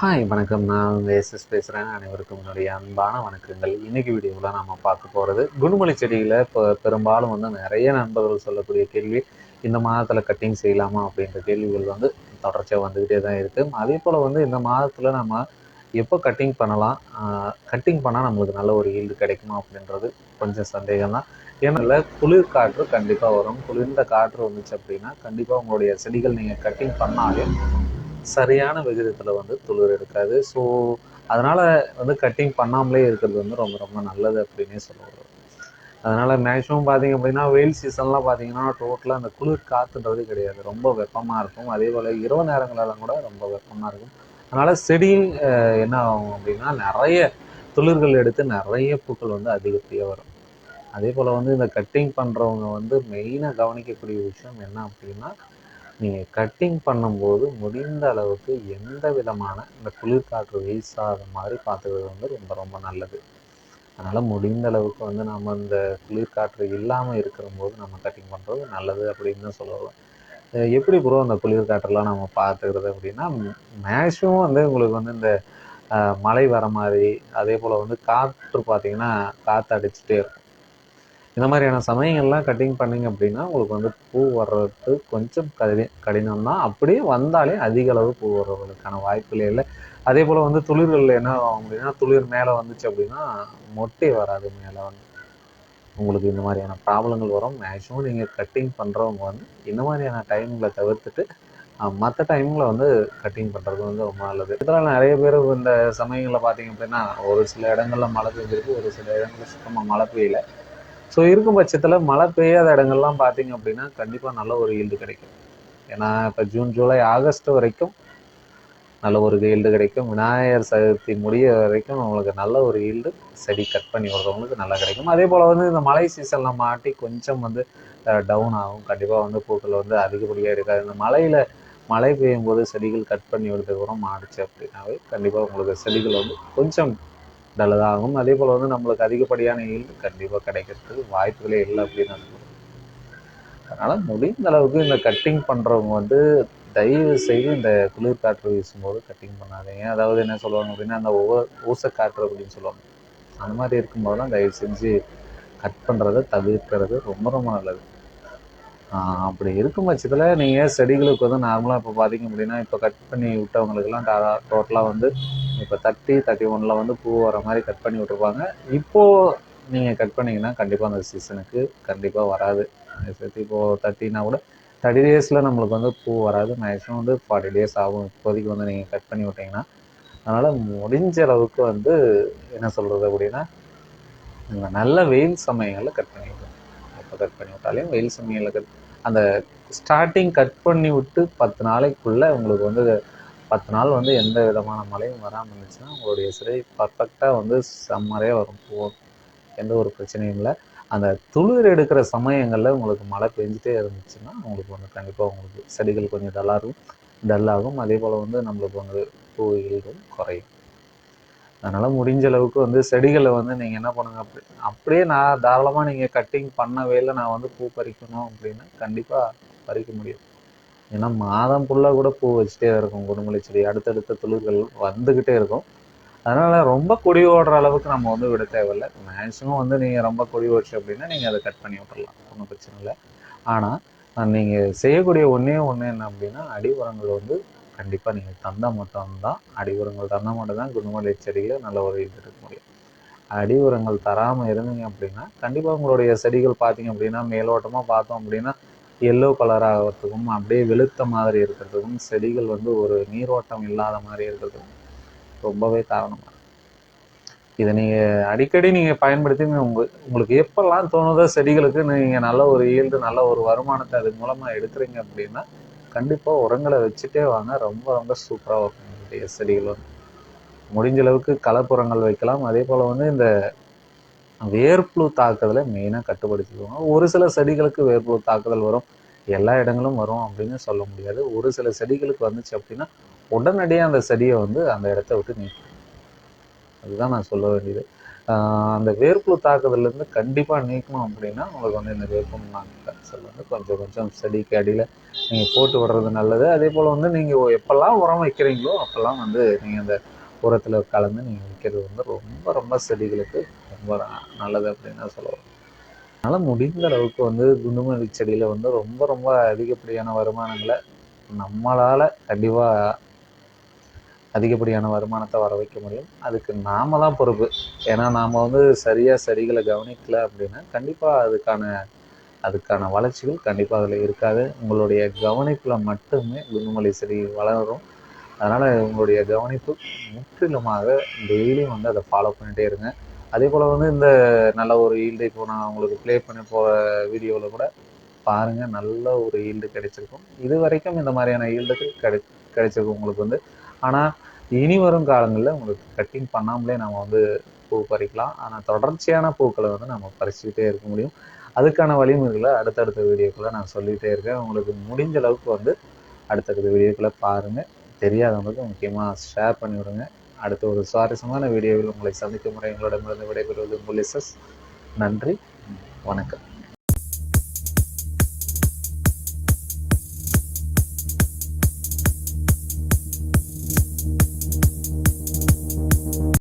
Hi வணக்கம். நான் உங்கள் எஸ்எஸ் பேசுகிறேன். அனைவருக்கும் என்னுடைய அன்பான வணக்கங்கள். இன்னைக்கு வீடியோவில் நம்ம பார்க்க போகிறது குண்டுமல்லி செடியில் இப்போ பெரும்பாலும் வந்து நிறைய நண்பர்கள் சொல்லக்கூடிய கேள்வி இந்த மாதத்தில் கட்டிங் செய்யலாமா அப்படின்ற கேள்விகள் வந்து தொடர்ச்சியாக வந்துக்கிட்டே தான் இருக்குது அதே போல் வந்து இந்த மாதத்தில் நம்ம எப்போ கட்டிங் பண்ணலாம் கட்டிங் பண்ணால் நம்மளுக்கு நல்ல ஒரு ஈல்டு கிடைக்குமா அப்படின்றது கொஞ்சம் சந்தேகம் தான். ஏன்னா குளிர் காற்று கண்டிப்பாக வரும். குளிர்ந்த காற்று வந்துச்சு அப்படின்னா கண்டிப்பாக உங்களுடைய செடிகள் நீங்கள் கட்டிங் பண்ணாலே சரியான விகிதத்தில் வந்து துளிர் எடுக்காது. ஸோ அதனால் வந்து கட்டிங் பண்ணாமலே இருக்கிறது வந்து ரொம்ப ரொம்ப நல்லது அப்படின்னே சொல்லுவாங்க அதனால் மேக்ஸிமம் பார்த்தீங்க அப்படின்னா வெயில் சீசன்லாம் பார்த்தீங்கன்னா டோட்டலாக அந்த குளிர் காற்றுன்றது கிடையாது. ரொம்ப வெப்பமாக இருக்கும். அதே போல் இரவு நேரங்களெல்லாம் கூட ரொம்ப வெப்பமாக இருக்கும். அதனால் செடி என்ன ஆகும் அப்படின்னா நிறைய துளிர்கள் எடுத்து நிறைய பூக்கள் வந்து அதிகப்படியாக வரும். அதே போல் வந்து இந்த கட்டிங் பண்ணுறவங்க வந்து மெயினாக கவனிக்கக்கூடிய விஷயம் என்ன அப்படின்னா நீங்கள் கட்டிங் பண்ணும்போது முடிந்த அளவுக்கு எந்த விதமான இந்த குளிர்காற்று வீசாத மாதிரி பார்த்துக்கிறது வந்து ரொம்ப ரொம்ப நல்லது. அதனால் முடிந்த அளவுக்கு வந்து நம்ம இந்த குளிர்காற்று இல்லாமல் இருக்கிறபோது நம்ம கட்டிங் பண்ணுறது நல்லது அப்படின்னு தான் சொல்லலாம். எப்படி ப்ரோ அந்த குளிர்காற்றெல்லாம் நம்ம பார்த்துக்கிறது அப்படின்னா மேக்ஸிமம் வந்து உங்களுக்கு வந்து இந்த மழை வர மாதிரி அதே போல் வந்து காற்று பார்த்திங்கன்னா காற்று அடிச்சுட்டே இருக்கும். இந்த மாதிரியான சமயங்கள்லாம் கட்டிங் பண்ணீங்க அப்படின்னா உங்களுக்கு வந்து பூ வர்றது கொஞ்சம் கடி கடினம் தான் அப்படியே வந்தாலே அதிக அளவு பூ வர்றதுக்கான வாய்ப்புகளே இல்லை. அதே போல் வந்து துளிர்கள் என்ன ஆகும் அப்படின்னா துளிர் மேலே வந்துச்சு அப்படின்னா மொட்டை வராது மேலே வந்து. உங்களுக்கு இந்த மாதிரியான ப்ராப்ளங்கள் வரும். மேக்ஸிமம் நீங்கள் கட்டிங் பண்ணுறவங்க வந்து இந்த மாதிரியான டைமில் தவிர்த்துட்டு மற்ற டைமில் வந்து கட்டிங் பண்ணுறது வந்து ரொம்ப நல்லது. இதெல்லாம் நிறைய பேர் இந்த சமயங்களில் பார்த்தீங்க அப்படின்னா ஒரு சில இடங்களில் மழை பெஞ்சிருக்கு ஒரு சில இடங்களில் சுத்தமாக மழை பெய்யலை. ஸோ இருக்கும் பட்சத்தில் மழை பெய்யாத இடங்கள்லாம் பார்த்தீங்க அப்படின்னா கண்டிப்பாக நல்ல ஒரு ஈல்டு கிடைக்கும். ஏன்னா இப்போ ஜூன் ஜூலை ஆகஸ்ட் வரைக்கும் நல்ல ஒரு ஈல்டு கிடைக்கும். விநாயகர் சதுர்த்தி முடிய வரைக்கும் உங்களுக்கு நல்ல ஒரு ஈல்டு செடி கட் பண்ணி விடுறவங்களுக்கு நல்லா கிடைக்கும். அதே போல் வந்து இந்த மழை சீசனில் மாட்டி கொஞ்சம் வந்து டவுன் ஆகும். கண்டிப்பாக வந்து பூக்கள் வந்து அதிகப்படியாக இருக்காது. இந்த மழையில் மழை பெய்யும் போது செடிகள் கட் பண்ணி விடுறதுக்கப்புறம் மாடுச்சு அப்படின்னாவே கண்டிப்பாக உங்களுக்கு செடிகள் வந்து கொஞ்சம் நல்லதாகும். அதே போல் வந்து நம்மளுக்கு அதிகப்படியான ஈல்டு கண்டிப்பாக கிடைக்கிறதுக்கு வாய்ப்புகளே இல்லை அப்படின்னு அதனால் முடிந்த அளவுக்கு இந்த கட்டிங் பண்ணுறவங்க வந்து தயவு செய்து இந்த குளிர் காற்று வீசும்போது கட்டிங் பண்ணாதீங்க. அதாவது என்ன சொல்லுவாங்க அப்படின்னா அந்த ஒவ்வொரு ஊசக்காற்று அப்படின்னு சொல்லுவாங்க. அந்த மாதிரி இருக்கும்போதெல்லாம் தயவு செஞ்சு கட் பண்ணுறதை தவிர்க்கிறது ரொம்ப ரொம்ப நல்லது. அப்படி இருக்கும் பட்சத்தில் நீங்கள் செடிகளுக்கு வந்து நார்மலாக இப்போ பார்த்தீங்க அப்படின்னா இப்போ கட் பண்ணி விட்டவங்களுக்கெல்லாம் டோட்டலாக வந்து இப்போ தேர்ட்டி தேர்ட்டி ஒனில் வந்து பூ வர மாதிரி கட் பண்ணி விட்ருப்பாங்க இப்போது நீங்கள் கட் பண்ணிங்கன்னா கண்டிப்பாக அந்த சீசனுக்கு கண்டிப்பாக வராது. சேர்த்து இப்போது தேர்ட்டினா கூட தேர்ட்டி டேஸில் நம்மளுக்கு வந்து பூ வராது. மேக்ஸிமம் வந்து ஃபார்ட்டி டேஸ் ஆகும். இப்போதைக்கு வந்து நீங்கள் கட் பண்ணி விட்டீங்கன்னா. அதனால் முடிஞ்ச அளவுக்கு வந்து என்ன சொல்கிறது அப்படின்னா நல்ல வெயில் சமயங்களில் கட் பண்ணி கட் பண்ணி விட்டாலையும் வெயில் சமயங்களில் கட் அந்த ஸ்டார்டிங் கட் பண்ணி விட்டு பத்து நாளைக்குள்ளே உங்களுக்கு வந்து பத்து நாள் வந்து எந்த விதமான மழையும் வராமல் இருந்துச்சுன்னா உங்களுடைய சிறை பர்ஃபெக்டாக வந்து செம்மறையாக வரும். போகும் எந்த ஒரு பிரச்சனையும் இல்லை. அந்த துளிர் எடுக்கிற சமயங்களில் உங்களுக்கு மழை பெஞ்சிட்டே இருந்துச்சுன்னா உங்களுக்கு வந்து கண்டிப்பாக உங்களுக்கு செடிகள் கொஞ்சம் டல்லாகும் டல்லாகும் அதே போல் வந்து நம்மளுக்கு வந்து பூ ஈல்டும் குறையும். அதனால் முடிஞ்ச அளவுக்கு வந்து செடிகளை வந்து நீங்கள் என்ன பண்ணுங்க அப்படி அப்படியே நான் தாராளமாக நீங்கள் கட்டிங் பண்ணவே இல்லை நான் வந்து பூ பறிக்கணும் அப்படின்னா கண்டிப்பாக பறிக்க முடியும். ஏன்னா மாதம் ஃபுல்லாக கூட பூ வச்சுட்டே இருக்கும் குடுமல்லி செடி அடுத்தடுத்த துளிர்கள் வந்துக்கிட்டே இருக்கும். அதனால் ரொம்ப கொடி ஓடுற அளவுக்கு நம்ம வந்து விட தேவையில்லை. மேக்ஸிமம் வந்து நீங்கள் ரொம்ப கொடி ஓடுச்சு அப்படின்னா நீங்கள் அதை கட் பண்ணி விட்டுறலாம் ஒன்றும் பிரச்சனை இல்லை. ஆனால் நீங்கள் செய்யக்கூடிய ஒன்றே ஒன்று என்ன அப்படின்னா அடி உரங்கள் வந்து கண்டிப்பாக நீங்கள் தந்தால் மட்டும்தான் அடி உரங்கள் தந்தால் மட்டும்தான் குணமல்லி செடியில் நல்ல ஒரு இது எடுக்க முடியும். அடி உரங்கள் தராமல் இருந்தீங்க அப்படின்னா கண்டிப்பாக உங்களுடைய செடிகள் பார்த்தீங்க அப்படின்னா மேலோட்டமாக பார்த்தோம் அப்படின்னா எல்லோ கலர் ஆகிறதுக்கும் அப்படியே வெளுத்த மாதிரி இருக்கிறதுக்கும் செடிகள் வந்து ஒரு நீரோட்டம் இல்லாத மாதிரி இருக்கிறதுக்கும் ரொம்பவே காரணமாக இதை நீங்கள் அடிக்கடி நீங்கள் பயன்படுத்தி உங்கள் உங்களுக்கு எப்பெல்லாம் தோணுதோ செடிகளுக்கு நீங்கள் நல்ல ஒரு ஈல்டு நல்ல ஒரு வருமானத்தை அது மூலமாக எடுக்கிறீங்க அப்படின்னா கண்டிப்பாக உரங்களை வச்சுட்டே வாங்க. ரொம்ப ரொம்ப சூப்பராக இருக்கும் உங்களுடைய செடிகள் வந்து முடிஞ்ச அளவுக்கு கலப்புரங்கள் வைக்கலாம். அதே போல் வந்து இந்த வேர்ப்புழு தாக்குதலை மெயினாக கட்டுப்படுத்திக்குவாங்க ஒரு சில செடிகளுக்கு வேர்ப்புழு தாக்குதல் வரும். எல்லா இடங்களும் வரும் அப்படின்னு சொல்ல முடியாது. ஒரு சில செடிகளுக்கு வந்துச்சு அப்படின்னா உடனடியாக அந்த செடியை வந்து அந்த இடத்த விட்டு நீக்கும் அதுதான் நான் சொல்ல வேண்டியது. அந்த வேர்ப்புழு தாக்குதல்லேருந்து கண்டிப்பாக நீக்கணும் அப்படின்னா உங்களுக்கு வந்து இந்த வேப்பம் நாங்கள் வந்து கொஞ்சம் கொஞ்சம் செடிக்கு அடியில் நீங்கள் போட்டு விடுறது நல்லது. அதே போல் வந்து நீங்கள் எப்போல்லாம் உரம் வைக்கிறீங்களோ அப்போல்லாம் வந்து நீங்கள் அந்த உரத்தில் கலந்து நீங்கள் வைக்கிறது வந்து ரொம்ப ரொம்ப செடிகளுக்கு ரொம்ப நல்லது அப்படின்னு தான் சொல்லுவோம் அதனால் முடிந்த அளவுக்கு வந்து குண்டுமல்லி செடியில் வந்து ரொம்ப ரொம்ப அதிகப்படியான வருமானங்களை நம்மளால் கண்டிப்பாக அதிகப்படியான வருமானத்தை வர வைக்க முடியும். அதுக்கு நாம தான் பொறுப்பு. ஏன்னா நாம் வந்து சரியாக செடிகளை கவனிக்கல அப்படின்னா கண்டிப்பாக அதுக்கான அதுக்கான வளர்ச்சிகள் கண்டிப்பாக அதில் இருக்காது. உங்களுடைய கவனிப்பில் மட்டுமே குண்டுமல்லி செடி வளரும். அதனால் உங்களுடைய கவனிப்பு முற்றிலுமாக டெய்லியும் வந்து அதை ஃபாலோ பண்ணிகிட்டே இருங்க. அதே போல் வந்து இந்த நல்ல ஒரு ஈல்டு இப்போ நான் உங்களுக்கு ப்ளே பண்ணி போகிற வீடியோவில் கூட பாருங்கள் நல்ல ஒரு ஈல்டு கிடைச்சிருக்கும். இது வரைக்கும் இந்த மாதிரியான ஈல்டுக்கு கிடை கிடைச்சிருக்கும் உங்களுக்கு வந்து ஆனால் இனி வரும் காலங்களில் உங்களுக்கு கட்டிங் பண்ணாமலே நம்ம வந்து பூ பறிக்கலாம். ஆனால் தொடர்ச்சியான பூக்களை வந்து நம்ம பறிச்சுக்கிட்டே இருக்க முடியும். அதுக்கான வழிமுறைகளை அடுத்தடுத்த வீடியோக்குள்ளே நான் சொல்லிகிட்டே இருக்கேன். உங்களுக்கு முடிஞ்ச அளவுக்கு வந்து அடுத்தடுத்த வீடியோக்குள்ளே பாருங்கள் தெரியாதவங்களுக்கு முக்கியமாக ஷேர் பண்ணிவிடுங்க அடுத்த ஒரு சுவாரஸ்யமான வீடியோவில் உங்களை சந்திக்கும் முறை எங்களோட விடைபெறுவது முலிசஸ் நன்றி. வணக்கம்.